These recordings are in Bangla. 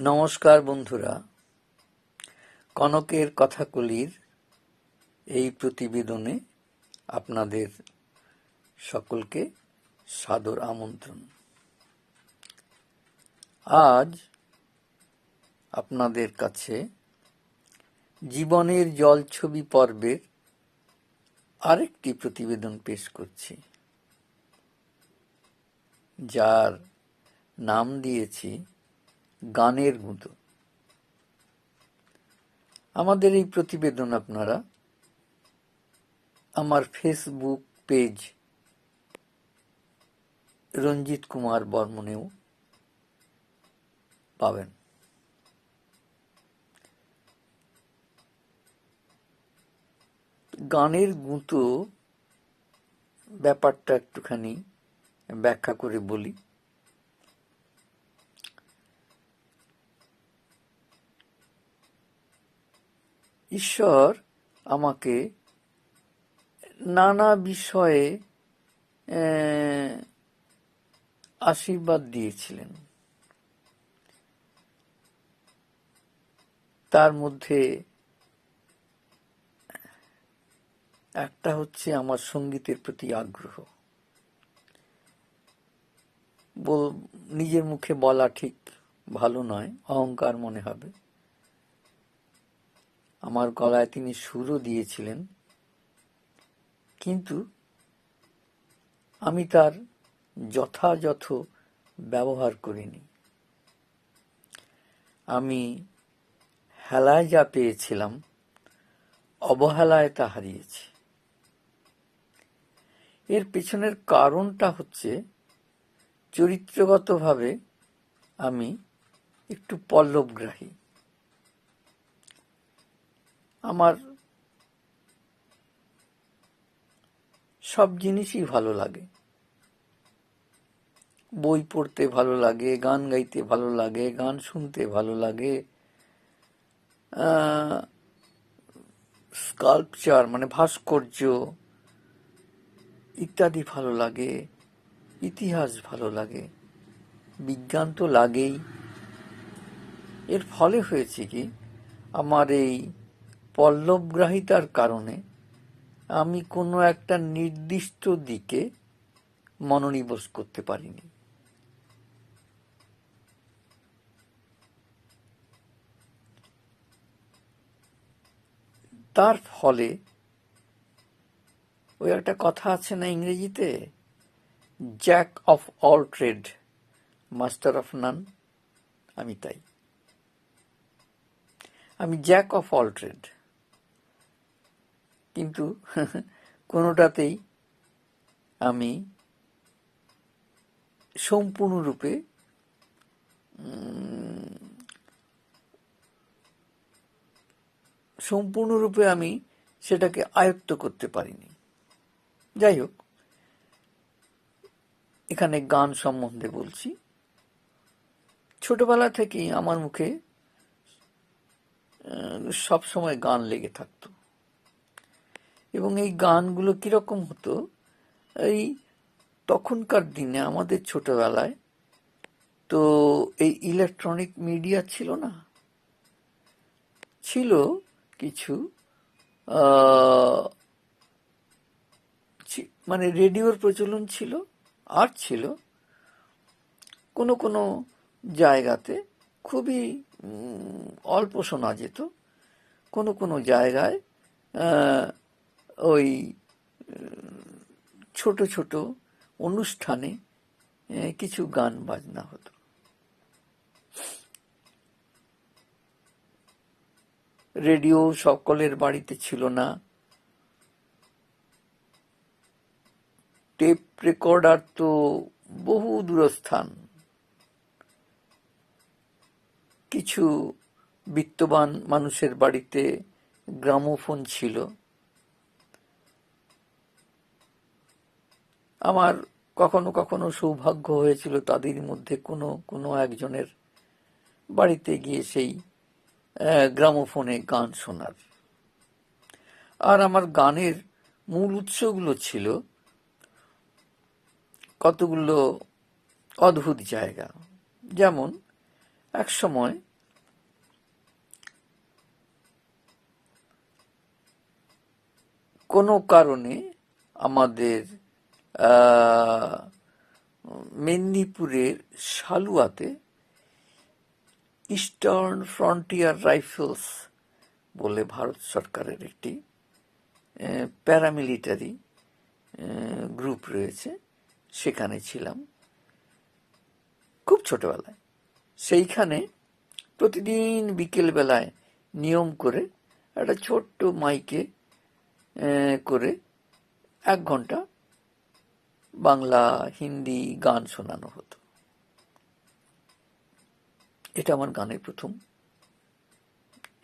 নমস্কার বন্ধুরা। কনকের কথাকলির এই প্রতিবেদনে আপনাদের সকলকে সাদর আমন্ত্রণ। আজ আপনাদের কাছে জীবনের জলছবি পর্বের আরেকটি প্রতিবেদন পেশ করছি। যার নাম দিয়েছি গানের গুঁতো আমাদের এই প্রতিবেদন আপনারা আমার ফেসবুক পেজ রঞ্জিত কুমার বর্মনেও পাবেন। গানের গুঁতো ব্যাপারটা একটুখানি ব্যাখ্যা করে বলি। ঈশ্বর আমাকে নানা বিষয়ে আশীর্বাদ দিয়েছিলেন। তার মধ্যে একটা হচ্ছে আমার সঙ্গীতের প্রতি আগ্রহ। নিজের মুখে বলা ঠিক ভালো নয়, অহংকার মনে হবে। আমার গলায় তিনি সুরও দিয়েছিলেন। কিন্তু আমি তার যথাযথ ব্যবহার করিনি। আমি হেলায় যা পেয়েছিলাম অবহেলায় তা হারিয়েছি। এর পেছনের কারণটা হচ্ছে, চরিত্রগতভাবে আমি একটু পল্লবগ্রাহী। আমার সব জিনিসই ভালো লাগে। বই পড়তে ভালো লাগে, গান গাইতে ভালো লাগে, গান শুনতে ভালো লাগে স্কাল্পচার মানে ভাস্কর্য ইত্যাদি ভালো লাগে, ইতিহাস ভালো লাগে, বিজ্ঞান তো লাগেই। এর ফলে হয়েছে কি, আমার এই পল্লবগ্রাহিতার কারণে আমি কোনো একটা নির্দিষ্ট দিকে মনোনিবেশ করতে পারিনি। তার ফলে ওই একটা কথা আছে না ইংরেজিতে? Jack of all trade master of none. আমি তাই। আমি জ্যাক অফ অল ট্রেড কিন্তু কোনোটাতেই আমি সম্পূর্ণরূপে সম্পূর্ণরূপে আমি সেটাকে আয়ত্ত করতে পারিনি। যাই হোক, এখানে গান সম্বন্ধে বলছি। ছোটবেলা থেকেই আমার মুখে সব সময় গান লেগে থাকতো। এবং এই গানগুলো কীরকম হতো? এই তখনকার দিনে, আমাদের ছোটবেলায়, তো এই ইলেকট্রনিক মিডিয়া ছিল না? ছিল কিছু মানে রেডিওর প্রচলন ছিল, আর ছিল। কোনো কোনো জায়গাতে খুবই অল্প শোনা যেত। কোনো কোনো জায়গায় ওই ছোট ছোট অনুষ্ঠানে কিছু গান বাজনা হতো। রেডিও সকলের বাড়িতে ছিল না। টেপ রেকর্ডার তো বহু দূরস্থান। কিছু বিত্তবান মানুষের বাড়িতে গ্রামোফোন ছিল। আমার কখনো কখনো সৌভাগ্য হয়েছিল তাদের মধ্যে কোনো কোনো একজনের বাড়িতে গিয়ে সেই গ্রামোফোনে গান শোনার। আর আমার গানের মূল উৎসগুলো ছিল কতগুলো অদ্ভুত জায়গা। যেমন, এক সময় কোনো কারণে আমাদের মেদিনীপুরের সালুয়াতে ইস্টার্ন ফ্রন্টিয়ার রাইফেলস বলে ভারত সরকারের একটি প্যারামিলিটারি গ্রুপ রয়েছে। সেখানে ছিলাম খুব ছোটবেলায়। সেইখানে প্রতিদিন বিকেল বেলায় নিয়ম করে একটা ছোট্ট মাইকে করে এক ঘণ্টা বাংলা, হিন্দি গান শোনানো হতো। এটা আমার গানের প্রথম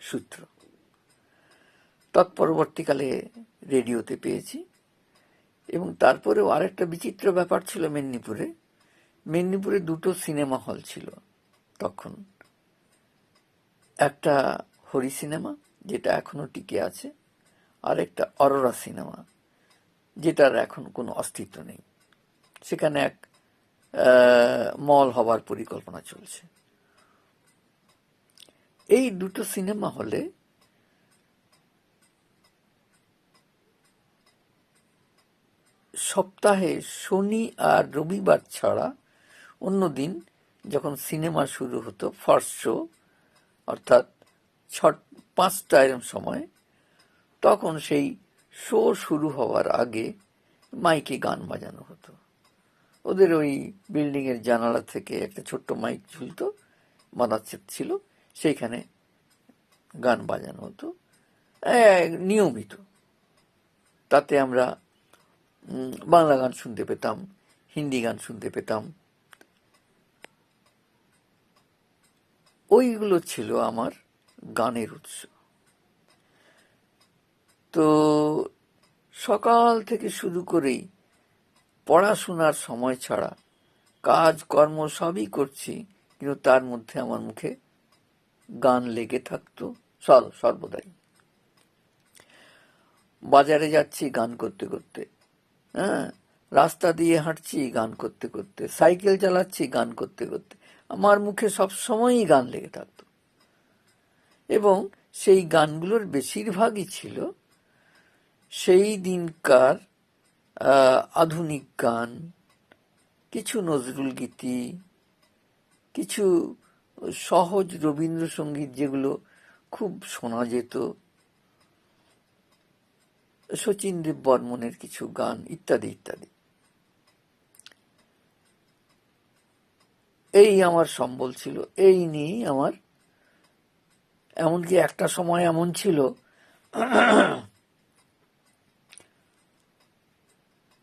সূত্র। তৎপরবর্তীকালে রেডিওতে পেয়েছি এবং তারপরেও আরেকটা বিচিত্র ব্যাপার ছিল মেদিনীপুরে। মেদিনীপুরে দুটো সিনেমা হল ছিল তখন। একটা হরি সিনেমা, যেটা এখনও টিকে আছে, আর একটা অরোরা সিনেমা, যেটার এখন কোনো অস্তিত্ব নেই। সেখানে এক মল হবার পরিকল্পনা চলছে। এই দুটো সিনেমা হলে সপ্তাহে শনি আর রবিবার ছাড়া অন্য দিন যখন সিনেমা শুরু হতো, ফার্স্ট শো, অর্থাৎ ছ পাঁচটা এরম সময়, তখন সেই শো শুরু হওয়ার আগে মাইকে গান বাজানো হতো। ওদের ওই বিল্ডিং এর জানালা থেকে একটা ছোট্ট মাইক ঝুলতো বানাচ্ছে ছিল, সেইখানে গান বাজানো হতো। নিয়মিত। তাতে আমরা বাংলা গান শুনতে পেতাম, হিন্দি গান শুনতে পেতাম। ওইগুলো ছিল আমার গানের উৎস। তো সকাল থেকে শুরু করেই পড়াশোনার সময় ছাড়া কাজ, কর্ম সবই করছি, কিন্তু তার মধ্যে আমার মুখে গান লেগে থাকতো। সর সর্বদাই। বাজারে যাচ্ছি গান করতে করতে। হ্যাঁ রাস্তা দিয়ে হাঁটছি গান করতে করতে। সাইকেল চালাচ্ছি গান করতে করতে। আমার মুখে সব সময়ই গান লেগে থাকত। এবং সেই গানগুলোর বেশিরভাগই ছিল সেই দিনকার আধুনিক গান, কিছু নজরুল গীতি, কিছু সহজ রবীন্দ্রসঙ্গীত যেগুলো খুব শোনা যেত শচীন দেব বর্মনের কিছু গান, ইত্যাদি ইত্যাদি। এই আমার সম্বল ছিল, এই নিয়েই আমার, এমনকি একটা সময় এমন ছিল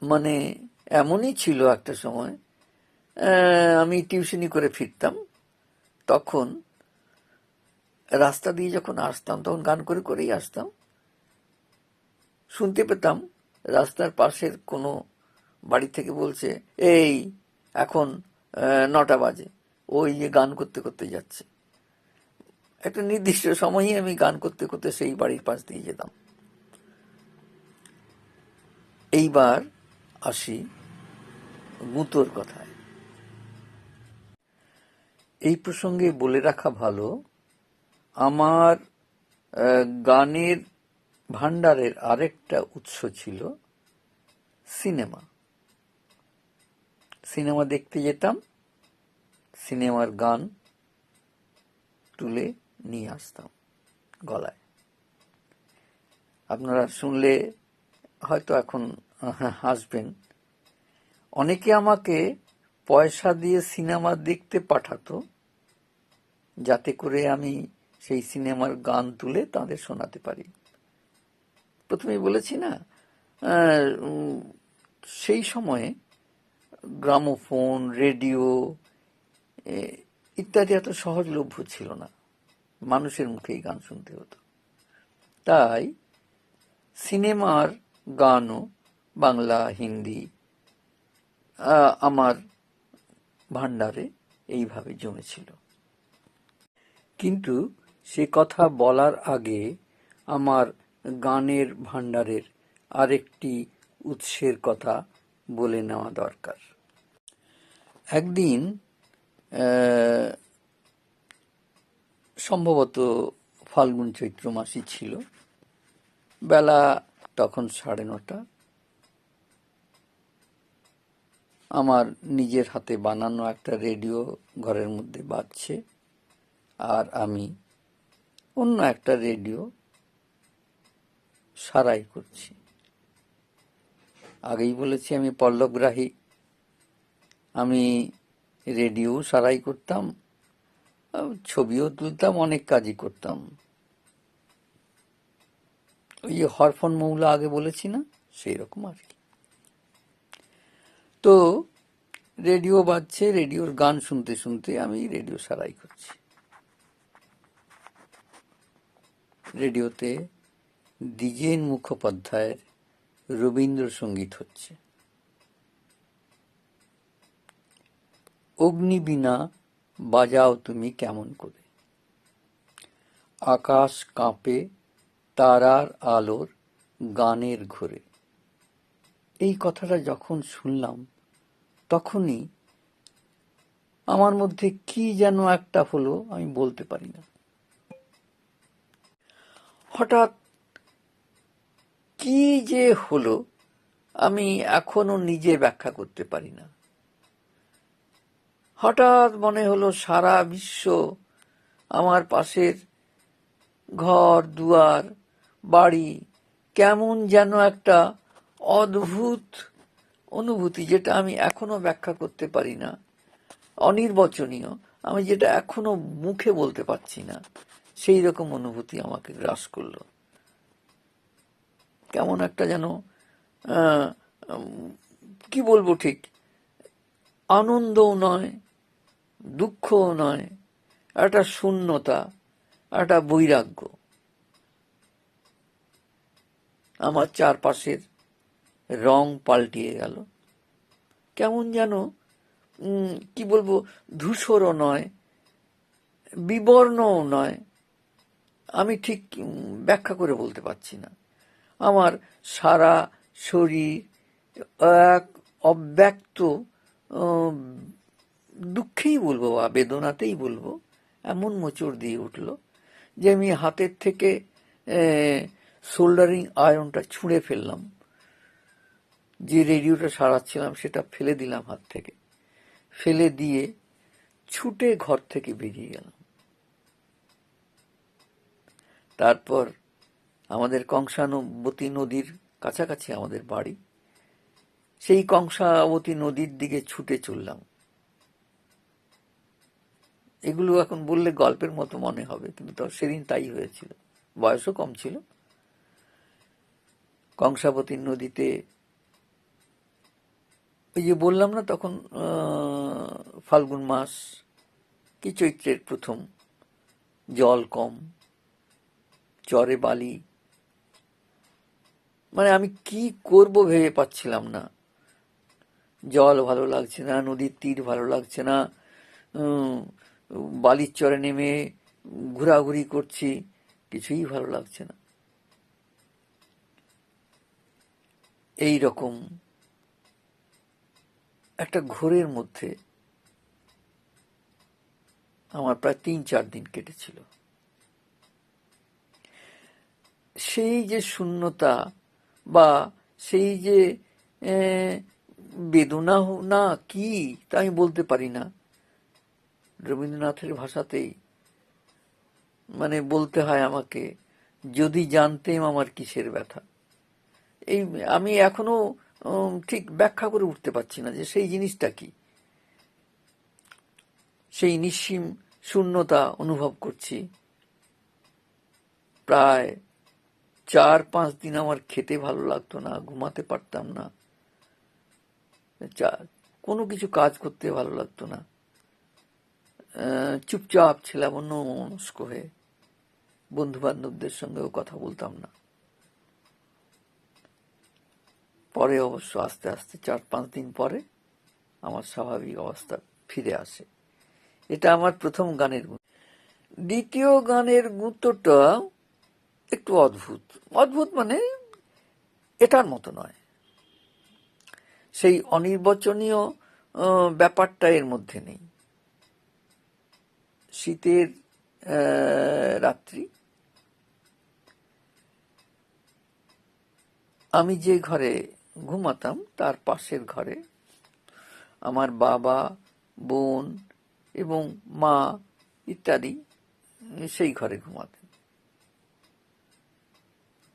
মানে এমনই ছিল একটা সময় আমি টিউশনি করে ফিরতাম। তখন রাস্তা দিয়ে যখন আসতাম, তখন গান করে করেই আসতাম। শুনতে পেতাম রাস্তার পাশের কোনো বাড়ি থেকে বলছে, এই, এখন নটা বাজে। ওই যে গান করতে করতে যাচ্ছে। একটা নির্দিষ্ট সময়ই আমি গান করতে করতে সেই বাড়ির পাশ দিয়ে যেতাম। এইবার আসি গুঁতোর কথায়। এই প্রসঙ্গে বলে রাখা ভালো, আমার গানের ভান্ডারের আরেকটা উৎস ছিল সিনেমা। সিনেমা দেখতে যেতাম, সিনেমার গান তুলে নিয়ে আসতাম গলায়। আপনারা শুনলে হয়তো এখন হাসবেন অনেকে আমাকে পয়সা দিয়ে সিনেমা দেখতে পাঠাতো, যাতে করে আমি সেই সিনেমার গান তুলে তাদের শোনাতে পারি। প্রথমেই বলেছি না সেই সময়ে গ্রামোফোন, রেডিও ইত্যাদি এত সহজলভ্য ছিল না। মানুষের মুখেই গান শুনতে হতো। তাই সিনেমার গানও বাংলা, হিন্দি আমার ভান্ডারে এইভাবে জমেছিল। কিন্তু সে কথা বলার আগে আমার গানের ভান্ডারের আরেকটি উৎসের কথা বলে নেওয়া দরকার। একদিন সম্ভবত ফাল্গুন চৈত্র মাসই ছিল। বেলা তখন সাড়ে নটা। আমার নিজের হাতে বানানো একটা রেডিও ঘরের মধ্যে বাজছে, আর আমি অন্য একটা রেডিও সারাই করছি। আগেই বলেছি আমি পল্লবগ্রাহী। আমি রেডিও সারাই করতাম ছবিও তুলতাম, অনেক কাজই করতাম। ওই হরফন মৌলা আগে বলেছি না সেই রকম আর কি। তো রেডিও বাজছে, রেডিওর গান শুনতে শুনতে আমি রেডিও সারাই করছি। রেডিওতে দ্বিজেন মুখোপাধ্যায়ের রবীন্দ্রসঙ্গীত হচ্ছে। অগ্নিবীণা বাজাও তুমি কেমন করে? আকাশ কাঁপে, তারার আলোর গানের ঘোরে। এই কথাটা যখন শুনলাম তখনই আমার মধ্যে কি যেন একটা হলো, আমি বলতে পারি না। হঠাৎ কি যে হলো, আমি এখনও নিজে ব্যাখ্যা করতে পারি না। হঠাৎ মনে হলো সারা বিশ্ব আমার পাশের ঘর, দুয়ার, বাড়ি কেমন যেন একটা অদ্ভুত অনুভূতি যেটা আমি এখনও ব্যাখ্যা করতে পারি না, অনির্বচনীয়, আমি যেটা এখনও মুখে বলতে পারছি না, সেই রকম অনুভূতি আমাকে গ্রাস করল। কেমন একটা যেন কি বলব ঠিক, আনন্দও নয়, দুঃখও নয়, একটা শূন্যতা, একটা বৈরাগ্য। আমার চারপাশের রং পাল্টিয়ে গেল। কেমন যেন কি বলব, ধূসরও নয়, বিবর্ণও নয়। আমি ঠিক ব্যাখ্যা করে বলতে পারছি না। আমার সারা শরীর এক অব্যক্ত দুঃখেই বলব বা বেদনাতেই বলব, এমন মোচড় দিয়ে উঠল যে আমি হাতের থেকে সোল্ডারিং আয়রনটা ছুঁড়ে ফেললাম। যে রেডিওটা সারাচ্ছিলাম, সেটা ফেলে দিলাম হাত থেকে। ফেলে দিয়ে ছুটে ঘর থেকে বেরিয়ে গেলাম। তারপর আমাদের কংসাবতী নদীর কাছাকাছি আমাদের বাড়ি, সেই কংসাবতী নদীর দিকে ছুটে চললাম। এগুলো এখন বললে গল্পের মতো মনে হবে, কিন্তু সেদিন তাই হয়েছিল। বয়সও কম ছিল। কংসাবতী নদীতে ওই যে বললাম না তখন ফাল্গুন মাস, কি চৈত্রের প্রথম, জল কম চরে বালি। মানে আমি কি করব ভেবে পাচ্ছিলাম না। জল ভালো লাগছে না, নদীর তীর ভালো লাগছে না বালির চরে নেমে ঘোরাঘুরি করছি, কিছুই ভালো লাগছে না। এই রকম একটা ঘোরের মধ্যে আমার প্রায় তিন, চার দিন কেটেছিল। সেই যে শূন্যতা বা সেই যে বেদনা না, কি, তা আমি বলতে পারি না। রবীন্দ্রনাথের ভাষাতেই মানে বলতে হয় আমাকে, যদি জানতেম আমার কিসের ব্যথা। এই আমি এখনও ঠিক ব্যাখ্যা করে উঠতে পারছি না যে সেই জিনিসটা কি। সেই নিঃসীম শূন্যতা অনুভব করছি। প্রায় চার পাঁচ দিন আমার খেতে ভালো লাগতো না, ঘুমাতে পারতাম না। কোনো কিছু কাজ করতে ভালো লাগতো না। চুপচাপ ছিলাম অন্য মনস্ক হয়ে। বন্ধু বান্ধবদের সঙ্গেও কথা বলতাম না। পরে অবশ্য আস্তে আস্তে চার পাঁচ দিন পরে আমার স্বাভাবিক অবস্থা ফিরে আসে। এটা আমার প্রথম গানের গুণ। দ্বিতীয় গানের গুরুত্বটা একটু অদ্ভুত। অদ্ভুত মানে এটার মতো নয়। সেই অনির্বচনীয় ব্যাপারটা এর মধ্যে নেই। শীতের রাত্রি আমি যে ঘরে ঘুমাতাম তার পাশের ঘরে। আমার বাবা, বোন এবং মা ইত্যাদি সেই ঘরে ঘুমাতেন।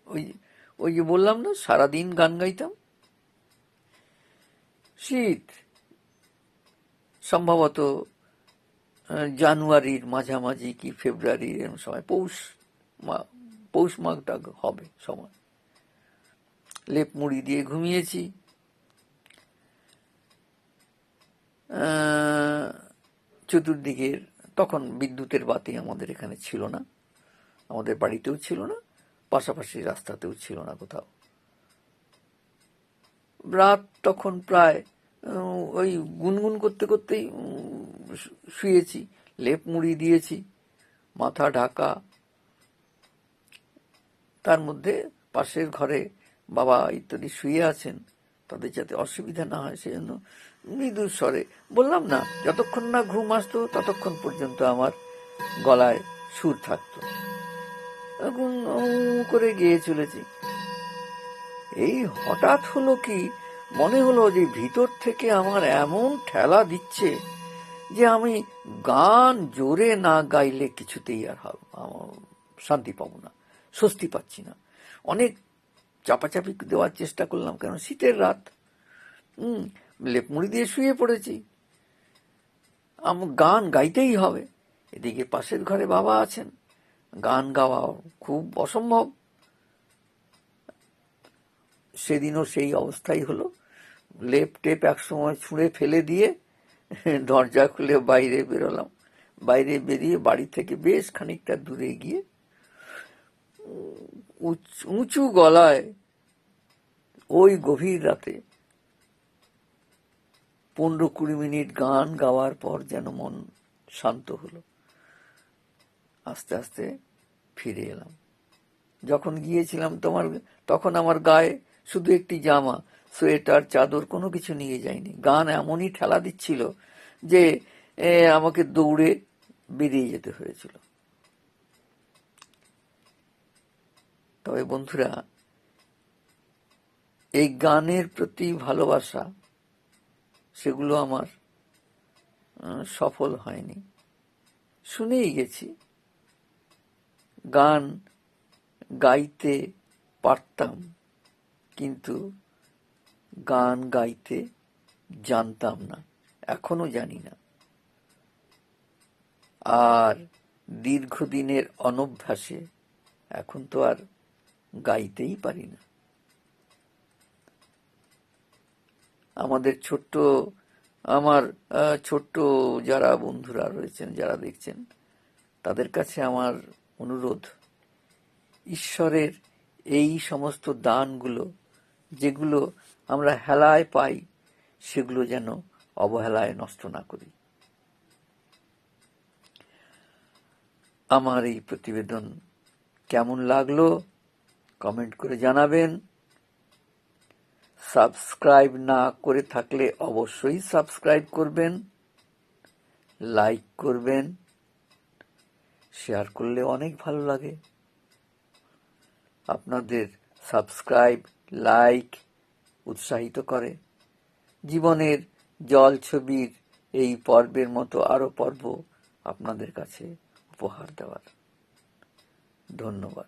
ওই ওই যে বললাম না, সারাদিন গান গাইতাম। শীত, সম্ভবত জানুয়ারির মাঝামাঝি কি ফেব্রুয়ারির এরম সময়, পৌষ মা- পৌষ মাঘটা হবে সময়। লেপ মুড়ি দিয়ে ঘুমিয়েছি। চতুর্দিকের, তখন বিদ্যুতের বাতি আমাদের এখানে ছিল না। আমাদের বাড়িতেও ছিল না, পাশাপাশি রাস্তাতেও ছিল না কোথাও। রাত তখন প্রায় ওই গুনগুন করতে করতেই শুয়েছি, লেপ মুড়ি দিয়েছি, মাথা ঢাকা। তার মধ্যে পাশের ঘরে বাবা ইত্যাদি শুয়ে আছেন, তাদের যাতে অসুবিধা না হয়, সেজন্য মৃদু স্বরে বললাম, না, যতক্ষণ না ঘুম আসতো, ততক্ষণ পর্যন্ত আমার গলায় সুর থাকতো। এখন করে গিয়ে চলেছি। এই হঠাৎ হলো কি, মনে হলো যে ভিতর থেকে আমার এমন ঠেলা দিচ্ছে যে আমি গান জোরে না গাইলে কিছুতেই আর শান্তি পাবো না, স্বস্তি পাচ্ছি না। অনেক চাপাচাপি দেওয়ার চেষ্টা করলাম কেন? শীতের রাত। হুম, লেপ মুড়ি দিয়ে শুয়ে পড়েছি। আমার গান গাইতেই হবে। এদিকে পাশের ঘরে বাবা আছেন। গান গাওয়া খুব অসম্ভব। সেদিনও সেই অবস্থাই হলো। লেপ টেপ একসময় ছুঁড়ে ফেলে দিয়ে দরজা খুলে বাইরে বেরোলাম। বাইরে বেরিয়ে বাড়ি থেকে বেশ খানিকটা দূরে গিয়ে উঁচু গলায় ওই গভীর রাতে পনেরো কুড়ি মিনিট গান গাওয়ার পর যেন মন শান্ত হলো। আস্তে আস্তে ফিরে এলাম। যখন গিয়েছিলাম তোমার, তখন আমার গায়ে শুধু একটি জামা, সোয়েটার, চাদর কোনো কিছু নিয়ে যায়নি। গান এমনই ঠেলা দিচ্ছিল যে আমাকে দৌড়ে বেরিয়ে যেতে হয়েছিল। তবে বন্ধুরা এই গানের প্রতি ভালোবাসা, সেগুলো আমার সফল হয়নি। শুনেই গেছি। গান গাইতে পারতাম, কিন্তু গান গাইতে জানতাম না, এখনও জানি না। আর দীর্ঘদিনের অনভ্যাসে এখন তো আর গাইতেই পারি না। আমাদের ছোট্ট, আমার ছোট্ট যারা বন্ধুরা রয়েছেন, যারা দেখছেন, তাদের কাছে আমার অনুরোধ, ঈশ্বরের এই সমস্ত দানগুলো, যেগুলো আমরা হেলায় পাই, সেগুলো যেন অবহেলায় নষ্ট না করি। আমার এই প্রতিবেদন কেমন লাগল? কমেন্ট করে জানাবেন। সাবস্ক্রাইব না করে থাকলে অবশ্যই সাবস্ক্রাইব করবেন, লাইক করবেন, শেয়ার করলে অনেক ভালো লাগে। আপনাদের সাবস্ক্রাইব, লাইক উৎসাহিত করে। জীবনের জল ছবির এই পর্বের মতো আরও পর্ব আপনাদের কাছে উপহার দেওয়ার। ধন্যবাদ।